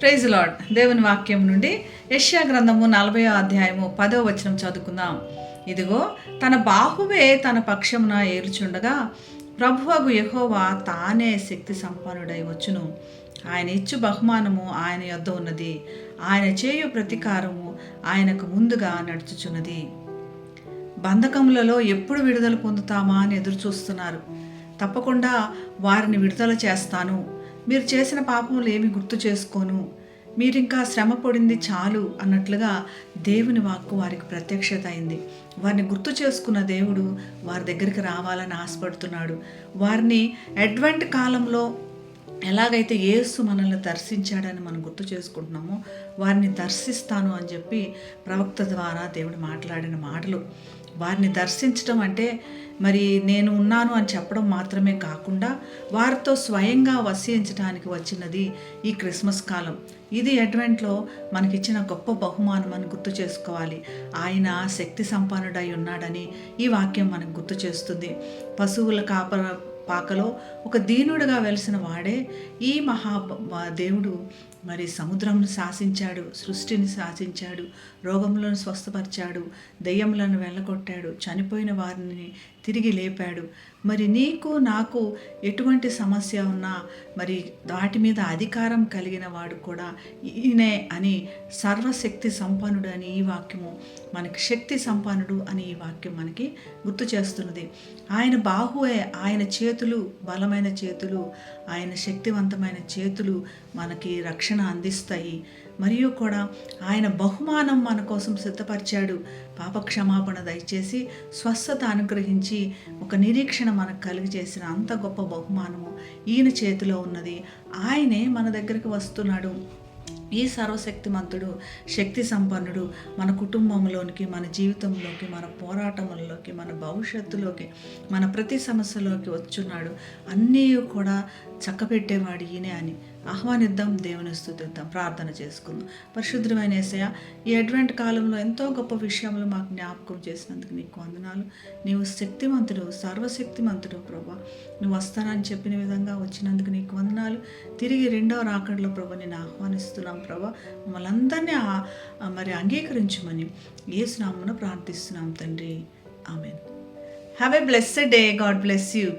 Praise lord దేవుని వాక్యం నుండి యష్యా గ్రంథము నలభై అధ్యాయము పదో వచనం చదువుకుందాం. ఇదిగో తన బాహువే తన పక్షమున ఏరుచుండగా ప్రభువగు యహోవా తానే శక్తి సంపన్నుడై వచ్చును. ఆయన ఇచ్చు బహుమానము ఆయన యొద్ద ఉన్నది. ఆయన చేయు ప్రతీకారము ఆయనకు ముందుగా నడుచుచున్నది. బంధకములలో ఎప్పుడు విడుదల పొందుతామా అని ఎదురు చూస్తున్నారు తప్పకుండా వారిని విడుదల చేస్తాను. మీరు చేసిన పాపములు ఏమి గుర్తు చేసుకోను. మీరింకా శ్రమ పడింది చాలు అన్నట్లుగా దేవుని వాక్కు వారికి ప్రత్యక్షత అయింది. వారిని గుర్తు చేసుకున్న దేవుడు వారి దగ్గరికి రావాలని ఆశపడుతున్నాడు. వారిని అడ్వెంట్ కాలంలో ఎలాగైతే యేసు మనల్ని దర్శించాడని మనం గుర్తు చేసుకుంటున్నామో వారిని దర్శిస్తాను అని చెప్పి ప్రవక్త ద్వారా దేవుడు మాట్లాడిన మాటలు. వారిని దర్శించడం అంటే మరి నేను ఉన్నాను అని చెప్పడం మాత్రమే కాకుండా వారితో స్వయంగా వసీయించడానికి వచ్చినది ఈ క్రిస్మస్ కాలం. ఇది అడ్వెంట్లో మనకిచ్చిన గొప్ప బహుమానం అని గుర్తు చేసుకోవాలి. ఆయన శక్తి సంపన్నుడై ఉన్నాడని ఈ వాక్యం మనకు గుర్తు చేస్తుంది. పశువుల కాపర పాకలో ఒక దీనుడుగా వెలిసిన వాడే ఈ మహా దేవుడు మరి సముద్రంను శాసించాడు సృష్టిని శాసించాడు రోగములను స్వస్థపరిచాడు దెయ్యములను వెళ్ళగొట్టాడు చనిపోయిన వారిని తిరిగి లేపాడు. మరి నీకు నాకు ఎటువంటి సమస్య ఉన్నా మరి వాటి మీద అధికారం కలిగిన వాడు కూడా ఈయనే అని సర్వశక్తి సంపన్నుడు అని ఈ వాక్యము మనకి శక్తి సంపన్నుడు అని ఈ వాక్యం మనకి గుర్తు చేస్తున్నది. ఆయన బాహువే ఆయన చేతులు బలమైన చేతులు ఆయన శక్తివంతమైన చేతులు మనకి రక్షణ అందిస్తాయి. మరియు కూడా ఆయన బహుమానం మన కోసం సిద్ధపరిచాడు. పాప క్షమాపణ దయచేసి స్వస్థత అనుగ్రహించి ఒక నిరీక్షణ మనకు కలిగజేసిన అంత గొప్ప బహుమానము ఈయన చేతిలో ఉన్నది. ఆయనే మన దగ్గరికి వస్తున్నాడు. ఈ సర్వశక్తిమంతుడు శక్తి సంపన్నుడు మన కుటుంబంలోనికి మన జీవితంలోకి మన పోరాటంలోకి మన భవిష్యత్తులోకి మన ప్రతి సమస్యలోకి వచ్చున్నాడు. అన్నీ కూడా చక్కబెట్టేవాడు ఈయనే అని. ఆహ్వానిద్దాం దేవుని స్థుతిద్దాం ప్రార్థన చేసుకుందాం. పరిశుద్ధమైన ఏసయ ఈ అడ్వెంట్ కాలంలో ఎంతో గొప్ప విషయములు మాకు జ్ఞాపకం చేసినందుకు నీకు వందనాలు. నీవు శక్తిమంతుడు సర్వశక్తిమంతుడు ప్రభా. నువ్వు వస్తానని చెప్పిన విధంగా వచ్చినందుకు నీకు వందనాలు. తిరిగి రెండవ రాకడలో ప్రభా నేను ఆహ్వానిస్తున్నాం ప్రభా. మమ్మల్ని అందరినీ మరి అంగీకరించమని ఏసునామను ప్రార్థిస్తున్నాం తండ్రి. Amen. Have a blessed day God bless you